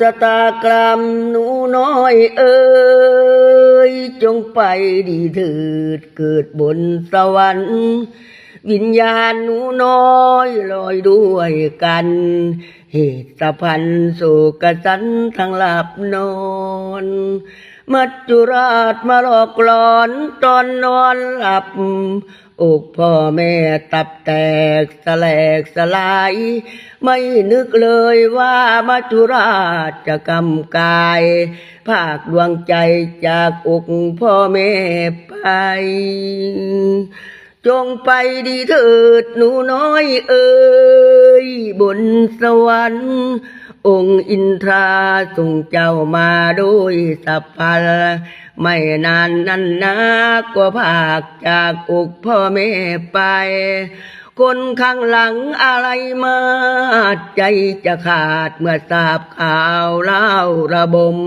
สตากรรมหนูน้อยเอ๋ยจงไปดีเถิดเกิดบนสวรรค์ วิญญาณหนูน้อยลอยด้วยกัน เหตุพันธ์โศกสันทั้งหลับนอนมัจจุราชมาหลอกหลอนตอนนอนหลับอกพ่อแม่ตับแตกสลกสลาย ไม่นึกเลยว่ามัจจุราชจะกำกาย ภาคดวงใจจากอกพ่อแม่ไป จงไปดีเถิดหนูน้อยเอ๋ย บนสวรรค์ องค์อินทราส่งเจ้ามาโดยสัพพะไม่นานนั้นนะก็ภาคจากอกพ่อแม่ไป คนข้างหลังอะไรมาใจจะขาดเมื่อทราบข่าวเล่าระบม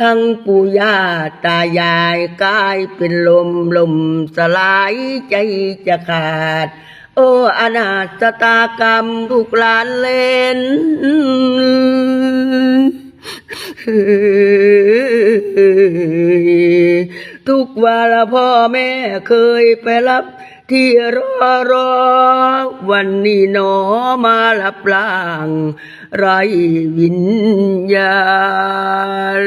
ทั้งปู่ย่าตายายกายเป็นลมลมสลายใจจะขาด โอ้อนาสตากรรมทุกหลานเล่นทุกวาละพ่อแม่เคยไปรับที่รอรอ วันนี้หนอมาลับล่าง ไรวิญญาณ